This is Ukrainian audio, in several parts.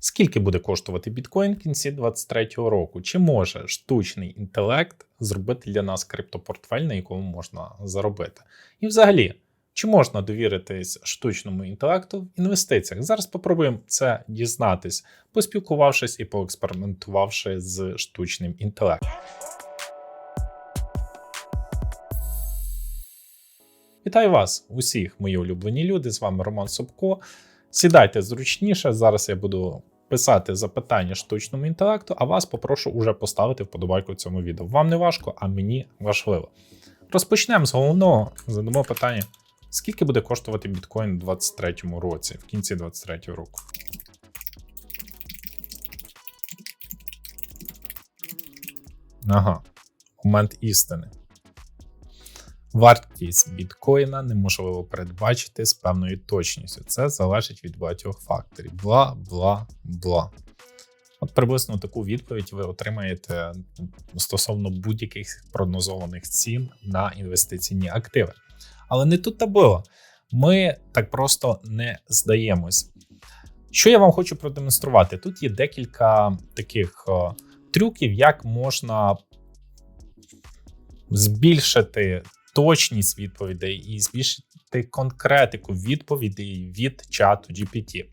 Скільки буде коштувати біткоін в кінці 2023 року? Чи може штучний інтелект зробити для нас криптопортфель, на якому можна заробити? І взагалі, чи можна довіритись штучному інтелекту в інвестиціях? Зараз попробуємо це дізнатись, поспілкувавшись і поекспериментувавши з штучним інтелектом. Вітаю вас, усіх, мої улюблені люди. З вами Роман Собко. Сідайте зручніше. Зараз я буду писати запитання штучному інтелекту, а вас попрошу уже поставити вподобайку цьому відео. Вам не важко, а мені важливо. Розпочнемо з головного. Задамо питання: скільки буде коштувати біткоін у 2023 році, в кінці 2023 року? Ага, момент істини. Вартість біткоїна неможливо передбачити з певною точністю. Це залежить від багатьох факторів. Бла, бла, бла. От приблизно таку відповідь ви отримаєте стосовно будь-яких прогнозованих цін на інвестиційні активи. Але не тут та було. Ми так просто не здаємось. Що я вам хочу продемонструвати? Тут є декілька таких о, трюків, як можна збільшити точність відповідей і збільшити конкретику відповідей від чату GPT.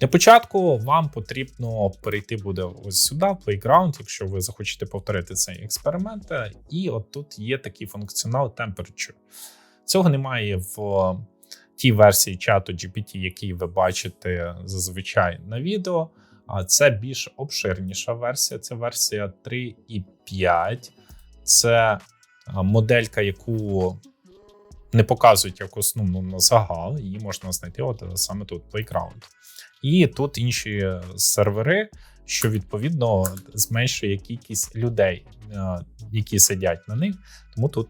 Для початку вам потрібно перейти буде ось сюди, в Playground, якщо ви захочете повторити цей експеримент. І от тут є такий функціонал Temperature. Цього немає в тій версії чату GPT, який ви бачите зазвичай на відео. А це більш обширніша версія. Це версія 3.5. Це моделька, яку не показують як основну на загал, її можна знайти от саме тут Playground. І тут інші сервери, що відповідно зменшує кількість людей, які сидять на них. Тому тут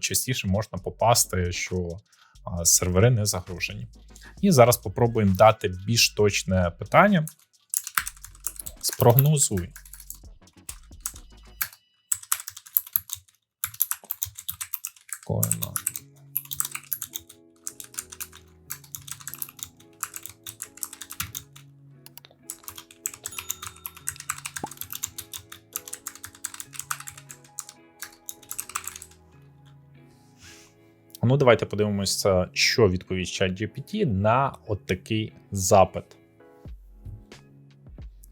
частіше можна попасти, що сервери не загружені. І зараз спробуємо дати більш точне питання. Спрогнозуй. Коїна. Ну, давайте подивимося, що відповість ChatGPT на от такий запит.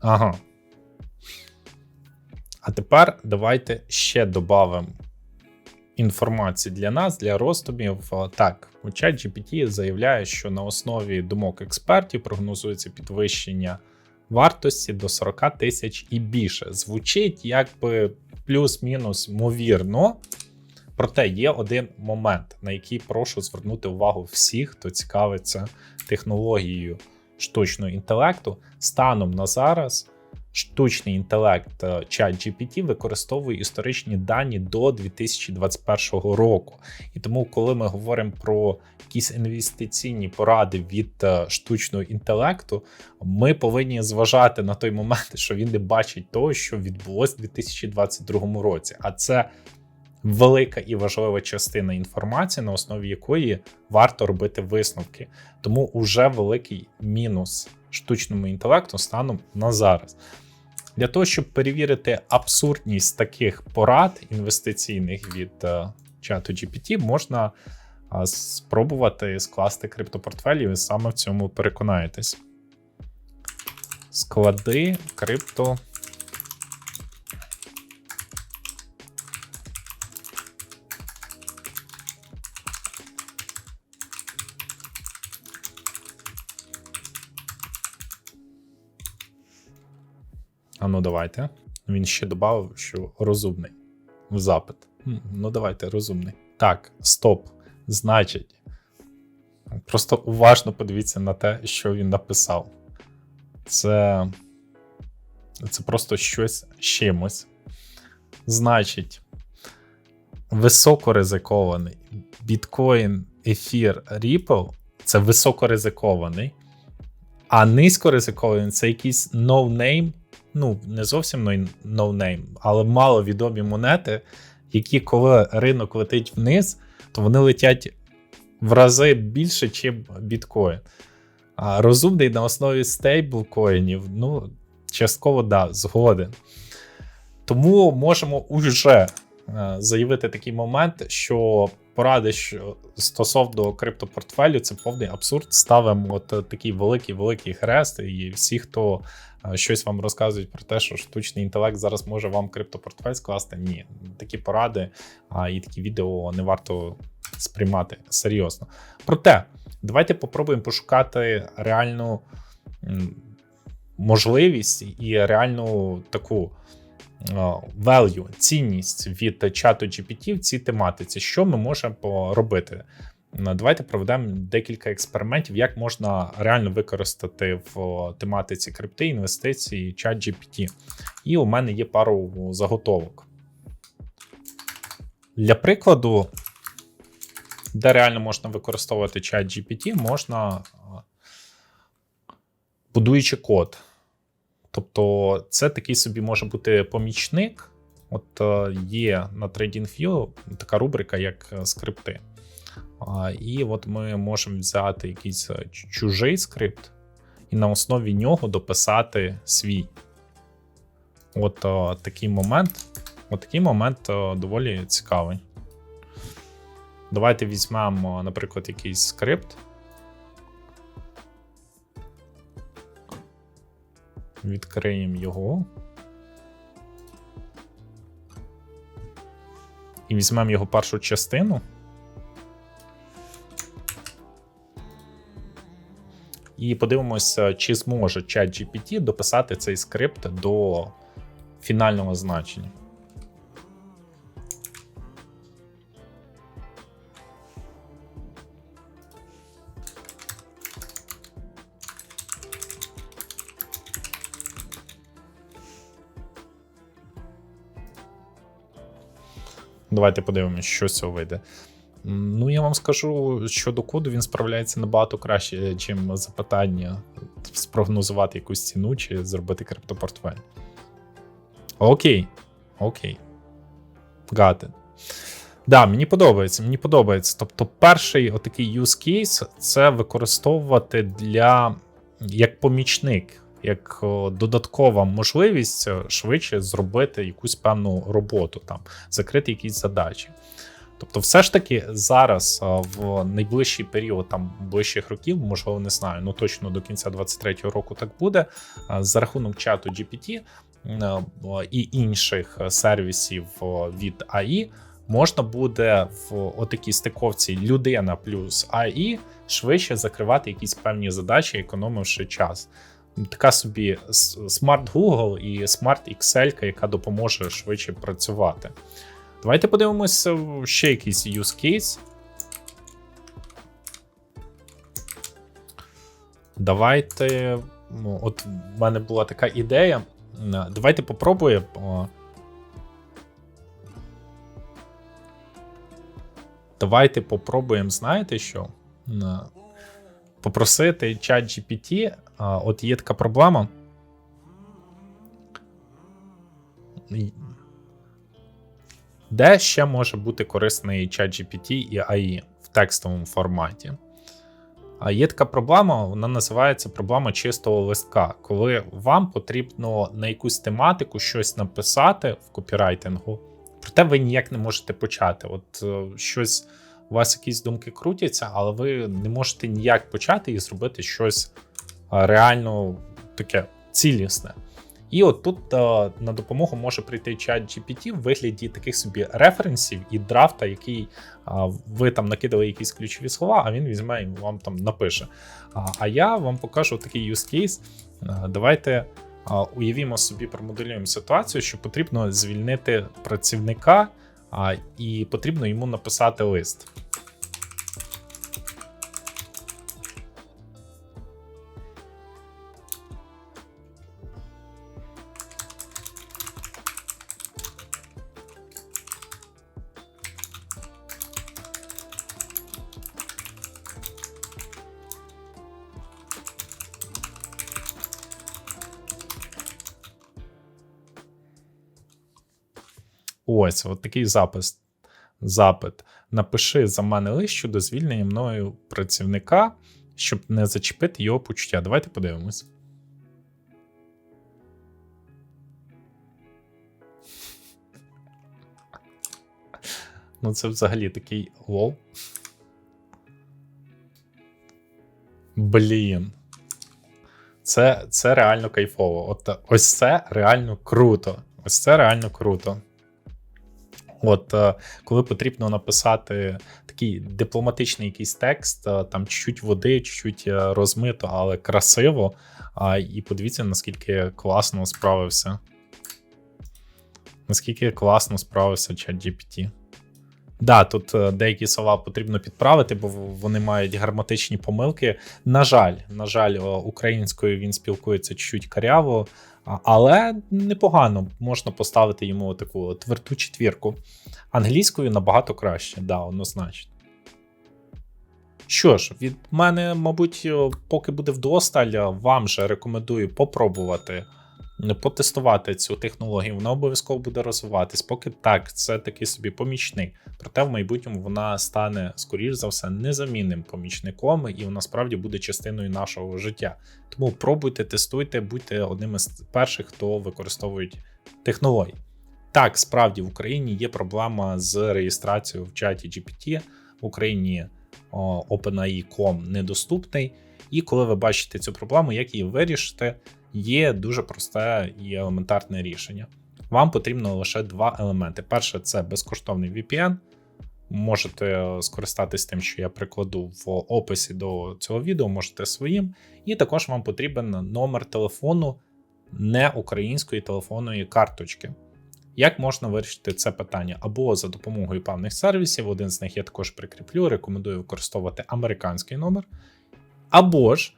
Ага. А тепер давайте ще додамо інформації для нас, для розтумів. Так, у ChatGPT заявляє, що на основі думок експертів прогнозується підвищення вартості до 40 тисяч і більше. Звучить якби плюс-мінус ймовірно. Проте є один момент, на який прошу звернути увагу всіх, хто цікавиться технологією штучного інтелекту. Станом на зараз штучний інтелект е, ChatGPT використовує історичні дані до 2021 року. І тому, коли ми говоримо про якісь інвестиційні поради від е, штучного інтелекту, ми повинні зважати на той момент, що він не бачить того, що відбулось у 2022 році. А це велика і важлива частина інформації, на основі якої варто робити висновки. Тому уже великий мінус штучному інтелекту станом на зараз. Для того, щоб перевірити абсурдність таких порад інвестиційних від е, чату GPT, можна е, спробувати скласти криптопортфель, і ви саме в цьому переконаєтесь. Склади крипто. Ну давайте. Він ще додав, що розумний запит. Ну, давайте, розумний. Так, стоп. Значить, просто уважно подивіться на те, що він написав. Це. Це просто щось чимось. Значить, високоризикований біткоін, ефір, Ripple це високоризикований, а низькоризикований це якийсь no-name ну не зовсім no-name, але маловідомі монети, які, коли ринок летить вниз, то вони летять в рази більше, ніж біткоін. А, розумний на основі стейблкоїнів. Ну, частково да, згоден. Тому можемо уже е, заявити такий момент, що поради що стосовно криптопортфелю це повний абсурд. Ставимо от е, такий великий великий хрест, і всі, хто щось вам розказують про те, що штучний інтелект зараз може вам криптопортфель скласти. Ні, такі поради а, і такі відео не варто сприймати серйозно. Проте, давайте попробуємо пошукати реальну можливість і реальну таку е, value, цінність від чату GPT в цій тематиці. Що ми можемо робити? Е, Давайте проведемо декілька експериментів, як можна реально використати в тематиці крипти, інвестиції, чат GPT. І у мене є пару заготовок. Для прикладу, де реально можна використовувати чат GPT, можна е, будуючи код. Тобто, це такий собі може бути помічник. От е, є на TradingView така рубрика, як скрипти. І от ми можемо взяти якийсь е, чужий скрипт і на основі нього дописати свій. От е, такий момент. От такий момент е, доволі цікавий. Давайте візьмемо, наприклад, якийсь скрипт. Відкриємо його. І візьмемо його першу частину. І подивимося, чи зможе ChatGPT дописати цей скрипт до фінального значення. Давайте подивимося, що з цього вийде. Ну, я вам скажу, що до коду він справляється набагато краще, ніж запитання спрогнозувати якусь ціну чи зробити криптопортфель. Окей. Окей. It. Да, мені подобається, мені подобається. Тобто, перший отакий use case це використовувати для як помічник, як додаткова можливість е, швидше зробити якусь певну роботу, там, закрити якісь задачі. Тобто, все ж таки зараз в найближчий період там ближчих років, можливо, не знаю, ну точно до кінця 23-го року так буде. За рахунок чату GPT і інших сервісів від AI можна буде в отакій стиковці людина плюс AI швидше закривати якісь певні задачі, економивши час. Така собі смарт Google і смарт Excel, яка допоможе швидше працювати. Давайте подивимося ще якийсь use case. Давайте. Ну, от в мене була така ідея. Е, Давайте попробуємо. Давайте попробуємо, знаєте що? Е, Попросити чат GPT. От є така проблема. Де ще може бути корисний чат GPT і AI в текстовому форматі? А є така проблема, вона називається проблема чистого листка. Коли вам потрібно на якусь тематику щось написати в копірайтингу, проте ви ніяк не можете почати. От е, щось у вас якісь думки крутяться, але ви не можете ніяк почати і зробити щось е, реально таке цілісне. І от тут е, на допомогу може прийти чат GPT в вигляді таких собі референсів і драфта, який е, ви там накидали якісь ключові слова, а він візьме і вам там напише. А, а я вам покажу такий use case. Е, Давайте уявімо собі, промоделюємо ситуацію, що потрібно звільнити працівника, а, і потрібно йому написати лист. Ось, от такий запис. Запит. Напиши за мене лист щодо звільнення мною працівника. щоб не зачепити його почуття. Давайте подивимось. Ну, це взагалі такий лол. Блін. Це, це реально кайфово. От ось це реально круто. Ось це реально круто. От е, коли потрібно написати такий дипломатичний якийсь текст, е, там чуть-чуть води, чуть-чуть е, розмито, але красиво. І подивіться, наскільки класно справився. Наскільки класно справився чат GPT. Да, тут е, деякі слова потрібно підправити, бо вони мають граматичні помилки. На жаль, на жаль, українською він спілкується чуть каряво, але непогано можна поставити йому таку тверду четвірку. Англійською набагато краще, да, однозначно. Що ж, від мене, мабуть, поки буде вдосталь, вам же рекомендую попробувати потестувати цю технологію. Вона обов'язково буде розвиватись. Поки так, це такий собі помічник. Проте в майбутньому вона стане, скоріш за все, незамінним помічником, і вона справді буде частиною нашого життя. Тому пробуйте, тестуйте, будьте одним із перших, хто використовують технології. Так, справді в Україні є проблема з реєстрацією в чаті GPT. В Україні OpenAI.com недоступний. І коли ви бачите цю проблему, як її вирішити, є дуже просте і елементарне рішення. Вам потрібно лише два елементи. Перше, це безкоштовний VPN. Можете скористатись тим, що я прикладу в описі до цього відео, можете своїм. І також вам потрібен номер телефону не української телефонної карточки. Як можна вирішити це питання? Або за допомогою певних сервісів, один з них я також прикріплю, рекомендую використовувати американський номер. Або ж,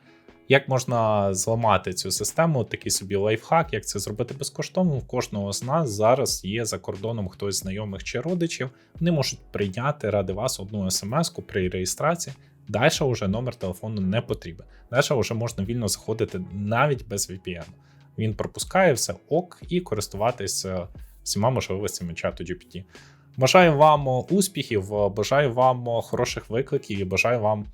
як можна зламати цю систему, такий собі лайфхак, як це зробити безкоштовно. У кожного з нас зараз є за кордоном хтось знайомих чи родичів. Вони можуть прийняти ради вас одну смс-ку при реєстрації. Далі вже номер телефону не потрібен. Далі вже можна вільно заходити навіть без VPN. Він пропускає все ок і користуватися всіма можливостями чату GPT. Бажаю вам успіхів, бажаю вам хороших викликів і бажаю вам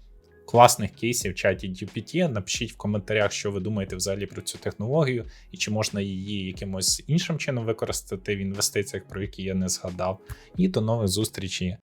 класних кейсів в чаті GPT. Напишіть в коментарях, що ви думаєте взагалі про цю технологію, і чи можна її якимось іншим чином використати в інвестиціях, про які я не згадав. І до нових зустрічей.